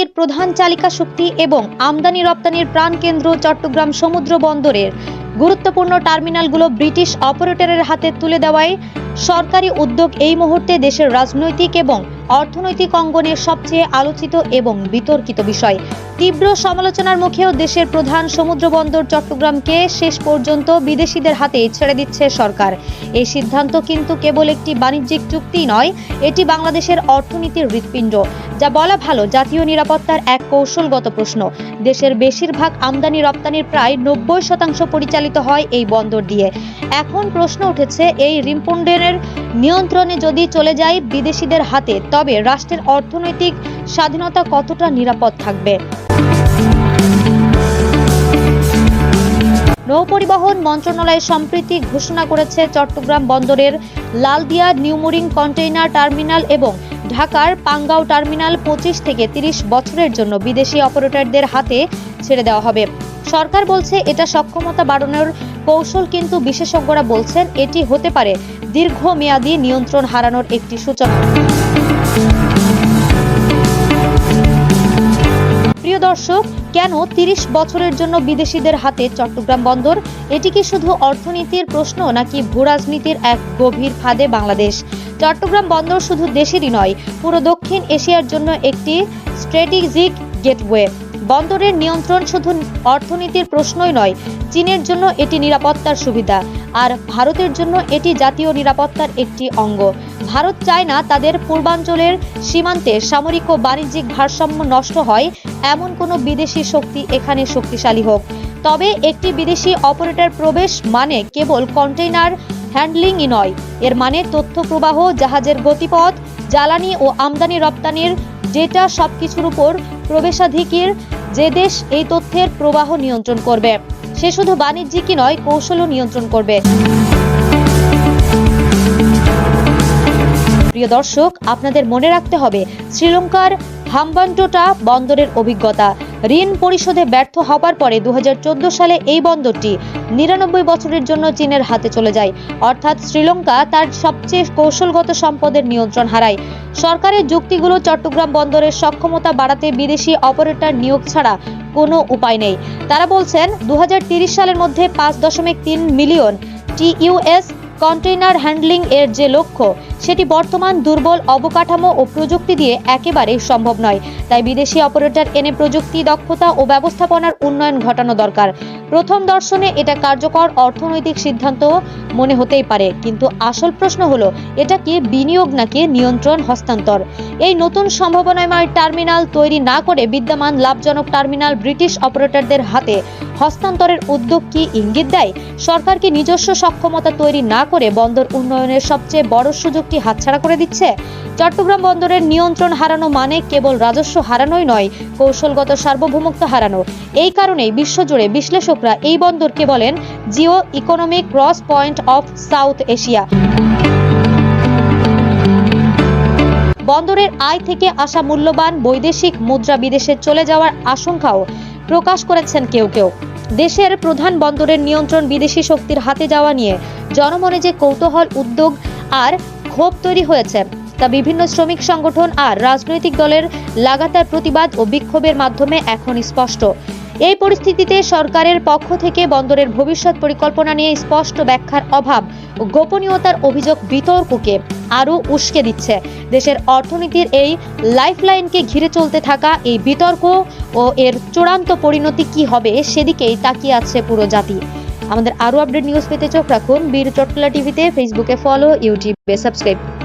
এর প্রধান চালিকা শক্তি এবং আমদানি রপ্তানির প্রাণকেন্দ্র চট্টগ্রাম সমুদ্র বন্দরের গুরুত্বপূর্ণ টার্মিনালগুলো ব্রিটিশ অপারেটরের হাতে তুলে দেওয়ায় সরকারি উদ্যোগ এই মুহূর্তে দেশের রাজনৈতিক এবং অর্থনৈতিক অঙ্গনের সবচেয়ে আলোচিত এবং বিতর্কিত বিষয়। তীব্র সমালোচনার মুখেও দেশের প্রধান সমুদ্র বন্দর চট্টগ্রামকে শেষ পর্যন্ত বিদেশিদের হাতে ছেড়ে দিচ্ছে সরকার। এই সিদ্ধান্ত কিন্তু কেবল একটি বাণিজ্যিক চুক্তি নয়, এটি বাংলাদেশের অর্থনীতির হৃৎপিণ্ড। যা বলা ভালো, জাতীয় নিরাপত্তার এক কৌশলগত প্রশ্ন। দেশের বেশিরভাগ আমদানি রপ্তানির প্রায় নব্বই শতাংশ পরিচালিত হয় এই বন্দর দিয়ে। এখন প্রশ্ন উঠেছে, এই রিম্পন্ডেনের নিয়ন্ত্রণে যদি চলে যায় বিদেশিদের হাতে তবে রাষ্ট্রের অর্থনৈতিক স্বাধীনতা কতটা নিরাপদ থাকবে? নৌপরিবহন মন্ত্রণালয় সম্প্রতি ঘোষণা করেছে চট্টগ্রাম বন্দরের লালদিয়া নিউমোরিং কন্টেইনার টার্মিনাল এবং ঢাকার পাঙ্গাও টার্মিনাল পঁচিশ থেকে তিরিশ বছরের জন্য বিদেশি অপারেটরদের হাতে ছেড়ে দেওয়া হবে। সরকার বলছে এটা সক্ষমতা বাড়ানোর কৌশল কিন্তু বিশেষজ্ঞরা বলছেন এটি হতে পারে দীর্ঘমেয়াদী নিয়ন্ত্রণ হারানোর একটি সূচনা। প্রিয় দর্শক, কেন তিরিশ বছরের জন্য বিদেশিদের হাতে চট্টগ্রাম বন্দর? এটি কি শুধু অর্থনীতির প্রশ্ন নাকি ভূরাজনীতির এক গভীর ফাঁদে বাংলাদেশ? চট্টগ্রাম বন্দর শুধু দেশেরই নয়, পুরো দক্ষিণ এশিয়ার জন্য একটি স্ট্র্যাটেজিক গেটওয়ে। বন্দরের নিয়ন্ত্রণ শুধু অর্থনীতির প্রশ্নই নয়, চীনের জন্য এটি নিরাপত্তার সুবিধা। আর ভারতের জন্য এটি জাতীয় নিরাপত্তার একটি অঙ্গ। ভারত চায় না তাদের পূর্বাঞ্চলের সীমান্তে সামরিক ও বাণিজ্যিক ভারসাম্য নষ্ট হয়, এমন কোনো বিদেশি শক্তি এখানে শক্তিশালী হোক। তবে একটি বিদেশি অপারেটর প্রবেশ মানে কেবল কন্টেইনার হ্যান্ডলিংই নয়, এর মানে তথ্য প্রবাহ, জাহাজের গতিপথ, জ্বালানি ও আমদানি রপ্তানির ডেটা সবকিছুর উপর প্রবেশাধিকার যে দেশ এই তথ্যের প্রবাহ নিয়ন্ত্রণ করবে, সে শুধু বাণিজ্যিকই নয়, কৌশলও নিয়ন্ত্রণ করবে। প্রিয় দর্শক, আপনাদের মনে রাখতে হবে, শ্রীলঙ্কার হাম্বান্টোটা বন্দরের অভিজ্ঞতা। ঋণ পরিশোধে ব্যর্থ হবার পরে দু হাজার চোদ্দ সালে এই বন্দরটি নিরানব্বই বছরের জন্য চীনের হাতে চলে যায়। অর্থাৎ শ্রীলঙ্কা তার সবচেয়ে কৌশলগত সম্পদের নিয়ন্ত্রণ হারায়। সরকারের যুক্তিগুলো চট্টগ্রাম বন্দরের সক্ষমতা বাড়াতে বিদেশি অপারেটর নিয়োগ ছাড়া কোনো উপায় নেই। তারা বলছেন দু সালের মধ্যে পাঁচ দশমিক তিন মিলিয়ন টিইউএস কন্টেইনার হ্যান্ডলিং এর যে লক্ষ্য সেটি বর্তমান দুর্বল অবকাঠামো ও প্রযুক্তি দিয়ে একেবারেই সম্ভব নয়। তাই বিদেশি অপারেটর এনে প্রযুক্তি, দক্ষতা ও ব্যবস্থাপনার উন্নয়ন ঘটানো দরকার। প্রথম দর্শনে এটা কার্যকর অর্থনৈতিক সিদ্ধান্ত মনে হতেই পারে। কিন্তু আসল প্রশ্ন হলো, এটা কি বিনিয়োগ নাকি নিয়ন্ত্রণ হস্তান্তর? এই নতুন সম্ভাবনাময় টার্মিনাল তৈরি না করে বিদ্যমান লাভজনক টার্মিনাল ব্রিটিশ অপারেটরদের হাতে হস্তান্তরের উদ্যোগ কি ইঙ্গিত দেয়? সরকার কি নিজস্ব সক্ষমতা তৈরি না করে বন্দর উন্নয়নের সবচেয়ে বড় সুযোগটি হাতছাড়া করে দিচ্ছে। চট্টগ্রাম বন্দরের নিয়ন্ত্রণ হারানো মানে কেবল রাজস্ব হারানোই নয়, কৌশলগত সার্বভৌমত্ব হারানো এই কারণেই বিশ্বজুড়ে বিশ্লেষকরা এই বন্দরকে বলেন geo economic cross point of South Asia. বন্দরের আয় থেকে আসা মূল্যবান বৈদেশিক মুদ্রা বিদেশে চলে যাওয়ার আশঙ্কাও প্রকাশ করেছেন কেউ কেউ। দেশের প্রধান বন্দরের নিয়ন্ত্রণ বিদেশি শক্তির হাতে যাওয়া নিয়ে জনমনে যে কৌতূহল, উদ্যোগ আর ক্ষোভ তৈরি হয়েছে। তা বিভিন্ন শ্রমিক সংগঠন আর রাজনৈতিক দলের লাগাতার প্রতিবাদ ও বিক্ষোভের মাধ্যমে এখন স্পষ্ট। এই পরিস্থিতিতে সরকারের পক্ষ থেকে বন্দরের ভবিষ্যৎ পরিকল্পনা নিয়ে স্পষ্ট ব্যাখ্যার অভাব ও গোপনীয়তার অভিযোগ বিতর্ককে আরও উস্কে দিচ্ছে। দেশের অর্থনীতির এই লাইফলাইনকে ঘিরে চলতে থাকা এই বিতর্ক ও এর চূড়ান্ত পরিণতি কি হবে সেদিকেই তাকিয়ে আছে পুরো জাতি। আমাদের আরও আপডেট নিউজ পেতে চোখ রাখুন বীর চটকলা টিভিতে ফেসবুকে ফলো ইউটিউবে সাবস্ক্রাইব